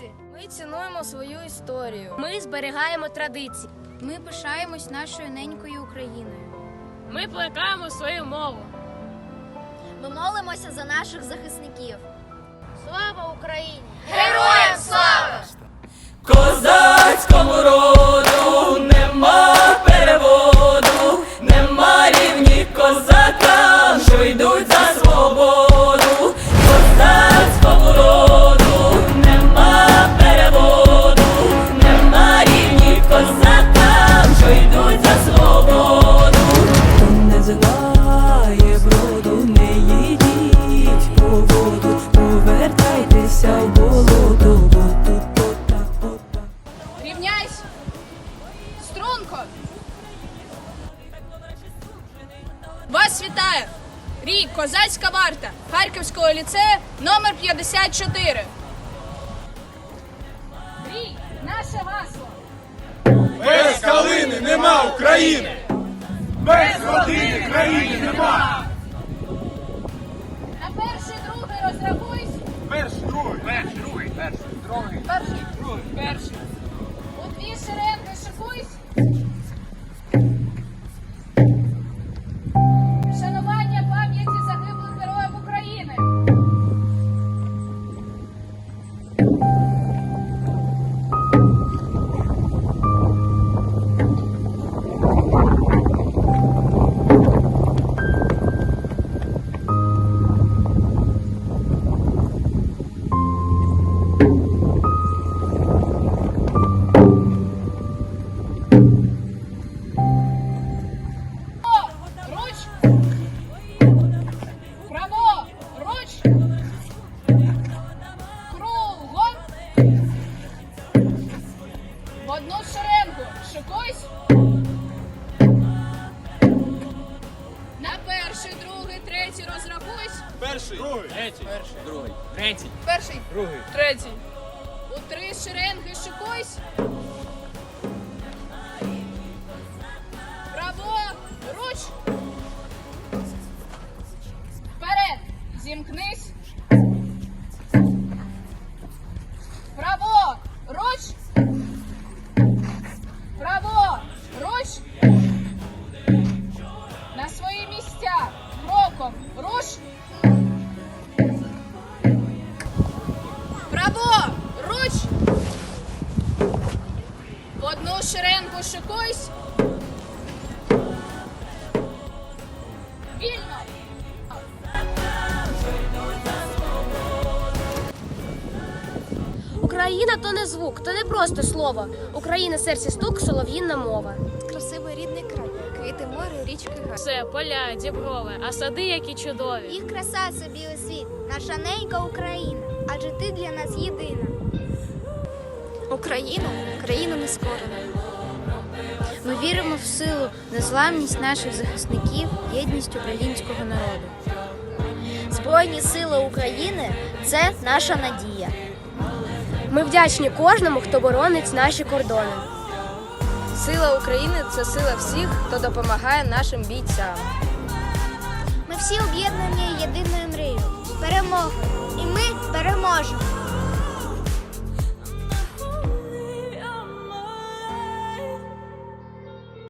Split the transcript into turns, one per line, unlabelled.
українці. Ми цінуємо свою історію.
Ми зберігаємо традиції.
Ми пишаємось нашою ненькою Україною.
Ми плекаємо свою мову.
Ми молимося за наших захисників. Слава Україні!
Героям слава!
Козацькому роду
Струнко! Вас вітає! Рік Козацька варта Харківського ліцею номер 54. Рік, наше гасло!
Без калини нема України! Без родини країни нема!
На перший другий розрахуйсь.
Перший, другий, перший, другий, перший, другий,
Перший.
другий.
Перший. Одну шеренгу. Шикуйсь. На перший, другий, третій розрахуйсь.
Перший, другий, третій,
Другий, третій,
Перший,
другий.
третій. У три шеренги шикуйсь. Право, руч. Вперед, зімкнись. Кроком, руш. Право! Руч! В одну шеренгу шикуйсь. Вільно!
Україна то не звук, то не просто слово. Україна серці стук, солов'їнна мова.
Красивий рідний край, квіти море, річки гай.
Все, поля, діброви, а сади які чудові.
Їх краса собі у світ, наша ненька Україна, адже ти для нас єдина. Україна країна нескорена. Ми віримо в силу, незламність наших захисників, єдність українського народу. Збройні сили України це наша надія.
Ми вдячні кожному, хто боронить наші кордони.
Сила України це сила всіх, хто допомагає нашим бійцям.
Ми всі об'єднані єдиною мрією. Перемога. І ми переможемо.